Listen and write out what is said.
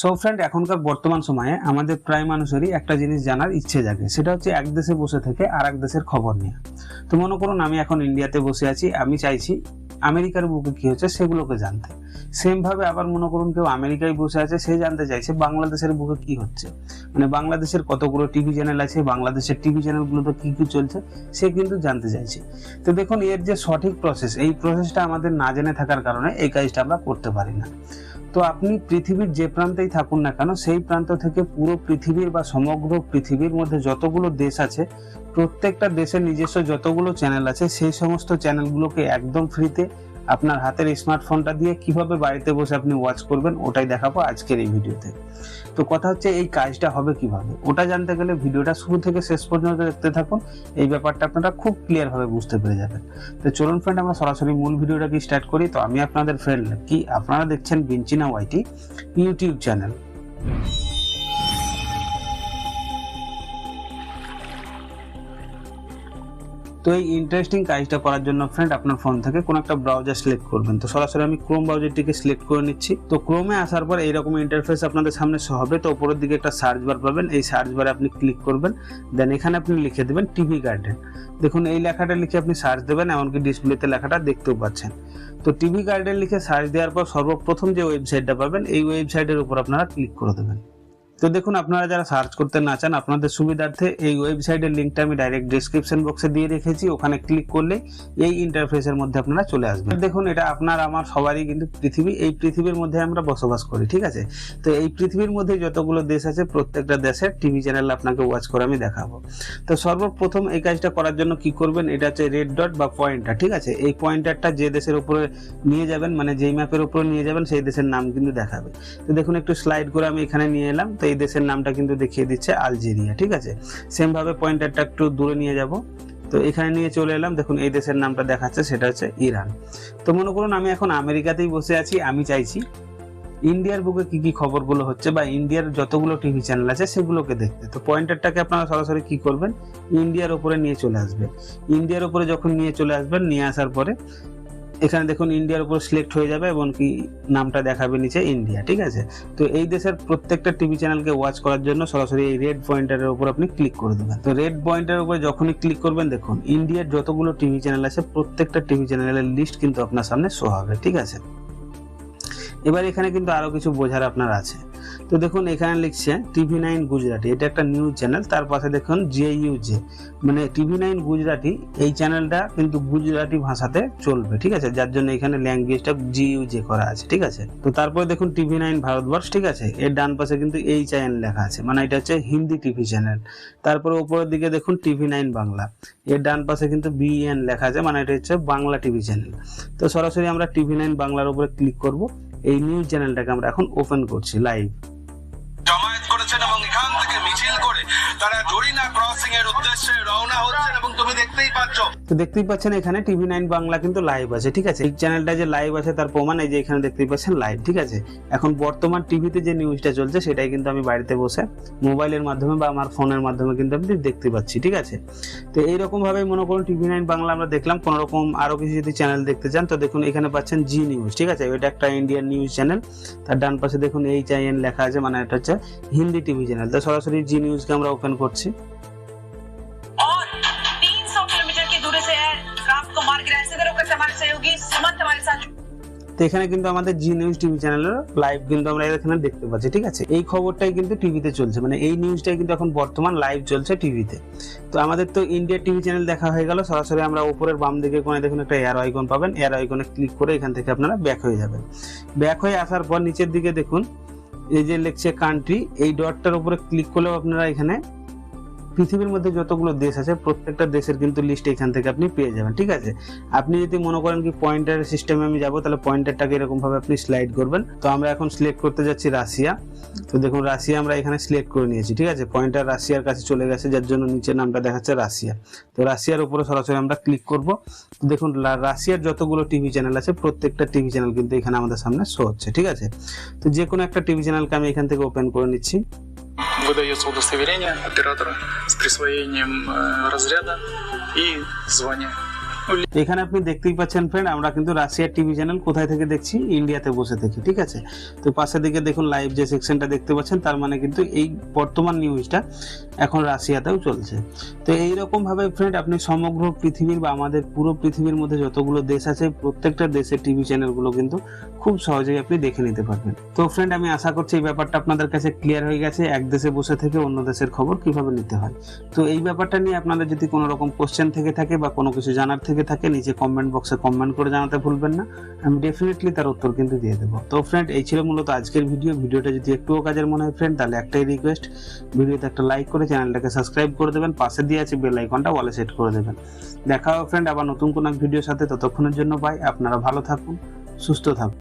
So friend এখনকার বর্তমান সময়ে আমাদের প্রায় মানুষেরই একটা জিনিস জানার ইচ্ছে জাগে। সেটা হচ্ছে এক দেশে বসে থেকে আর এক দেশের খবর নিয়ে। তো মনে করুন, আমি এখন ইন্ডিয়াতে বসে আছি, আমি চাইছি আমেরিকার বুকে কী হচ্ছে সেগুলোকে জানতে। সেমভাবে আবার মনে করুন, কেউ আমেরিকায় বসে আছে, সে জানতে চাইছে বাংলাদেশের বুকে কি হচ্ছে। মানে বাংলাদেশের কতগুলো টিভি চ্যানেল আছে, বাংলাদেশের টিভি চ্যানেলগুলোতে কি কি চলছে, সে কিন্তু জানতে চাইছে। তো দেখুন, এর যে সঠিক প্রসেস এই প্রসেসটা আমাদের না জেনে থাকার কারণে এই কাজটা আমরা করতে পারি না। তো আপনি পৃথিবীর যে প্রান্তেই থাকুন না কেন, সেই প্রান্ত থেকে পুরো পৃথিবীর বা সমগ্র পৃথিবীর মধ্যে যতগুলো দেশ আছে, প্রত্যেকটা দেশের নিজস্ব যতগুলো চ্যানেল আছে, সেই সমস্ত চ্যানেলগুলোকে একদম ফ্রিতে আপনার হাতের স্মার্টফোনটা দিয়ে কীভাবে বাড়িতে বসে আপনি ওয়াচ করবেন, ওটাই দেখাবো আজকের এই ভিডিওতে। তো কথা হচ্ছে এই কাজটা হবে কীভাবে? ওটা জানতে গেলে ভিডিওটা শুরু থেকে শেষ পর্যন্ত দেখতে থাকুন, এই ব্যাপারটা আপনারা খুব ক্লিয়ার ভাবে বুঝতে পেরে যাবেন। তো চলুন ফ্রেন্ড আমরা সরাসরি মূল ভিডিওটাকে স্টার্ট করি। তো আমি আপনাদের ফ্রেন্ড কি আপনারা দেখছেন বিঞ্চিনা ওয়াইটি ইউটিউব চ্যানেল তো এই ইন্টারেস্টিং কাজটা করার জন্য ফ্রেন্ড আপনার ফোন থেকে কোনো একটা ব্রাউজার সিলেক্ট করবেন। তো সরাসরি আমি ক্রোম ব্রাউজারটিকে সিলেক্ট করে নিচ্ছি। তো ক্রোমে আসার পর এইরকম ইন্টারফেস আপনাদের সামনে শো হবে। তো উপরের দিকে একটা সার্চ বার পাবেন। এই সার্চ বারে আপনি ক্লিক করবেন। দেন এখানে আপনি লিখে দেবেন টিভি গার্ডেন দেখুন, এই লেখাটা লিখে আপনি সার্চ দেবেন, এমনকি ডিসপ্লেতে লেখাটা দেখতেও পাচ্ছেন। তো টিভি গার্ডেন লিখে সার্চ দেওয়ার পর সর্বপ্রথম যে ওয়েবসাইটটা পাবেন, এই ওয়েবসাইটের উপর আপনারা ক্লিক করে দেবেন। তো দেখুন, আপনারা যারা সার্চ করতে না চান, আপনাদের সুবিধার্থে এই ওয়েবসাইটের লিঙ্কটা আমি ডাইরেক্ট ডিসক্রিপশন বক্সে দিয়ে রেখেছি। ওখানে ক্লিক করলে এই ইন্টারফেসের মধ্যে আপনারা চলে আসবেন। দেখুন, এটা আপনার, আমার, সবারই কিন্তু পৃথিবী। এই পৃথিবীর মধ্যে আমরা বসবাস করি, ঠিক আছে? তো এই পৃথিবীর মধ্যে যতগুলো দেশ আছে, প্রত্যেকটা দেশের টিভি চ্যানেল আপনাকে ওয়াচ করে আমি দেখাবো। তো সর্বপ্রথম এই কাজটা করার জন্য কি করবেন, এটা হচ্ছে রেড ডট বা পয়েন্টার ঠিক আছে? এই পয়েন্টারটা যে দেশের উপরে নিয়ে যাবেন মানে যেই ম্যাপের উপরে নিয়ে যাবেন, সেই দেশের নাম কিন্তু দেখাবে। তো দেখুন, একটু স্লাইড করে আমি এখানে নিয়ে এলাম। তো এই দেশের নামটা কিন্তু দেখিয়ে দিচ্ছে আলজেরিয়া, ঠিক আছে? সেম ভাবে পয়েন্টারটা একটু দূরে নিয়ে যাব। তো এখানে নিয়ে চলে এলাম, দেখুন এই দেশের নামটা দেখাচ্ছে, সেটা হচ্ছে ইরান। তো মনে করুন আমি এখন আমেরিকাতেই বসে আছি, আমি চাইছি ইন্ডিয়ার বুকে কি কি খবরগুলো হচ্ছে বা ইন্ডিয়ার যতগুলো টিভি চ্যানেল আছে সেগুলোকে দেখতে। তো পয়েন্টারটাকে আপনারা সরাসরি কি করবেন? ইন্ডিয়ার উপরে নিয়ে চলে আসবেন। ইন্ডিয়ার উপরে যখন নিয়ে চলে আসবেন, নিয়ে আসার পরে এখানে দেখুন ইন্ডিয়ার উপর সিলেক্ট হয়ে যাবে এবং কি নামটা দেখাবে নিচে ইন্ডিয়া ঠিক আছে? তো এই দেশের প্রত্যেকটা টিভি চ্যানেলকে ওয়াচ করার জন্য সরাসরি এই রেড পয়েন্টারের উপর আপনি ক্লিক করে দেবেন। তো রেড পয়েন্টারের উপর যখনই ক্লিক করবেন, দেখুন ইন্ডিয়ার যতগুলো টিভি চ্যানেল আছে, প্রত্যেকটা টিভি চ্যানেলের লিস্ট কিন্তু আপনার সামনে শো হবে, ঠিক আছে? এবার এখানে কিন্তু আরও কিছু বোঝার আপনার আছে। তো দেখুন, এখানে লিখছে টিভি নাইন গুজরাটি। এটা একটা নিউজ চ্যানেল, তার পাশে দেখুন জে ইউজে মানে টিভি নাইন গুজরাটি, এই চ্যানেলটা কিন্তু গুজরাটি ভাষাতে চলবে, ঠিক আছে? যার জন্য এখানে ল্যাঙ্গুয়েজটা জি ইউজে করা আছে, ঠিক আছে? তো তারপরে দেখুন টিভি নাইন ভারতবর্ষ, ঠিক আছে? এর ডান পাশে কিন্তু এই চ্যানেল লেখা আছে মানে এটা হচ্ছে হিন্দি টিভি চ্যানেল। তারপরে উপরের দিকে দেখুন টিভি নাইন বাংলা। এর ডান পাশে কিন্তু বিএন লেখা আছে মানে এটা হচ্ছে বাংলা টিভি চ্যানেল। তো সরাসরি আমরা টিভি নাইন বাংলার উপরে ক্লিক করব। এই নিউজ চ্যানেলটাকে আমরা এখন ওপেন করছি, লাইভ। দেখতেই তো দেখতেই পাচ্ছেন এখানে টিভি নাইন বাংলা কিন্তু লাইভ আছে, ঠিক আছে? এই চ্যানেলটা যে লাইভ আছে তার প্রমাণ এই যে এখানে দেখতেই পাচ্ছেন লাইভ, ঠিক আছে? এখন বর্তমান টিভিতে যে নিউজটা চলছে সেটাই কিন্তু আমি বাড়িতে বসে মোবাইলের মাধ্যমে বা আমার ফোনের মাধ্যমে কিন্তু আমি দেখতে পাচ্ছি, ঠিক আছে? তো এইরকম ভাবে মনে করুন টিভি নাইন বাংলা আমরা দেখলাম কোন রকম আরও কিছু যদি চ্যানেল দেখতে চান, তো দেখুন এখানে পাচ্ছেন জি নিউজ ঠিক আছে? এটা একটা ইন্ডিয়ান নিউজ চ্যানেল তার ডান পাশে দেখুন এই চ্যানেল লেখা আছে মানে এটা হচ্ছে হিন্দি টিভি চ্যানেল তো সরাসরি জি নিউজকে আমরা ওপেন করছি। তো এখানে কিন্তু আমাদের জি নিউজ টিভি চ্যানেলের লাইভ কিন্তু আমরা এখানে দেখতে পাচ্ছি, ঠিক আছে? এই খবরটাই কিন্তু টিভিতে চলছে মানে এই নিউজটাই কিন্তু এখন বর্তমান লাইভ চলছে টিভিতে তো আমাদের তো ইন্ডিয়া টিভি চ্যানেল দেখা হয়ে গেল, সরাসরি আমরা উপরের বাম দিকে কোণে দেখুন একটা এয়ার আইকন পাবেন এয়ার আইকনে ক্লিক করে এখান থেকে আপনারা ব্যাক হয়ে যাবেন। ব্যাক হয়ে আসার পর নিচের দিকে দেখুন, এই যে লিখছে কান্ট্রি এই ডটটার উপরে ক্লিক করলেও আপনারা এখানে পৃথিবীর মধ্যে যতগুলো দেশ আছে, প্রত্যেকটা দেশের কিন্তু লিস্ট এখান থেকে আপনি পেয়ে যাবেন, ঠিক আছে? আপনি যদি মনে করেন কি পয়েন্টার সিস্টেমে আমি যাব, তাহলে পয়েন্টারটাকে এরকম ভাবে আপনি স্লাইড করবেন। তো আমরা এখন সিলেক্ট করতে যাচ্ছি রাশিয়া। তো দেখুন, রাশিয়া আমরা এখানে সিলেক্ট করে নিয়েছি, ঠিক আছে? পয়েন্টার রাশিয়ার কাছে চলে গেছে, যার জন্য নিচের নামটা দেখাচ্ছে রাশিয়া। তো রাশিয়ার উপরে সরাসরি আমরা ক্লিক করব। তো দেখুন রাশিয়ার যতগুলো টিভি চ্যানেল আছে, প্রত্যেকটা টিভি চ্যানেল কিন্তু এখানে আমাদের সামনে শো হচ্ছে, ঠিক আছে? তো যে কোনো একটা টিভি চ্যানেলকে আমি এখান থেকে ওপেন করে নিচ্ছি। Выдается удостоверение оператора с присвоением э, разряда и звания. এখানে আপনি দেখতেই পাচ্ছেন ফ্রেন্ড আমরা কিন্তু রাশিয়ার টিভি চ্যানেল কোথায় থেকে দেখছি? ইন্ডিয়াতে বসে থেকে ঠিক আছে? তো পাশের দিকে দেখুন লাইভ যে সেকশনটা দেখতে পাচ্ছেন, তার মানে কিন্তু এই বর্তমান নিউজটা এখন রাশিয়াতেও চলছে। তো এইরকম ভাবে ফ্রেন্ড আপনি সমগ্র পৃথিবীর বা আমাদের পুরো পৃথিবীর মধ্যে যতগুলো দেশ আছে, প্রত্যেকটা দেশের টিভি চ্যানেলগুলো কিন্তু খুব সহজেই আপনি দেখে নিতে পারবেন। তো ফ্রেন্ড আমি আশা করছি এই ব্যাপারটা আপনাদের কাছে ক্লিয়ার হয়ে গেছে। এক দেশে বসে থেকে অন্য দেশের খবর কীভাবে নিতে হয়? তো এই ব্যাপারটা নিয়ে আপনাদের যদি কোনো রকম কোশ্চেন থেকে থাকে বা কোনো কিছু জানার থেকে থাকে, নিচে কমেন্ট বক্সে কমেন্ট করে জানাতে ভুলবেন না। আমি ডেফিনেটলি তার উত্তর কিন্তু দিয়ে দেবো। তো ফ্রেন্ড এই ছিল মূলত আজকের ভিডিও ভিডিওটা যদি একটুও কাজের মনে হয় ফ্রেন্ড তাহলে একটাই রিকোয়েস্ট ভিডিওতে একটা লাইক করে চ্যানেলটাকে সাবস্ক্রাইব করে দেবেন। পাশে দিয়ে আছে বেল আইকনটা ওয়ালে সেট করে দেবেন। দেখা হবে ফ্রেন্ড আবার নতুন কোনো ভিডিওর সাথে। ততক্ষণের জন্য বাই আপনারা ভালো থাকুন, সুস্থ থাকুন।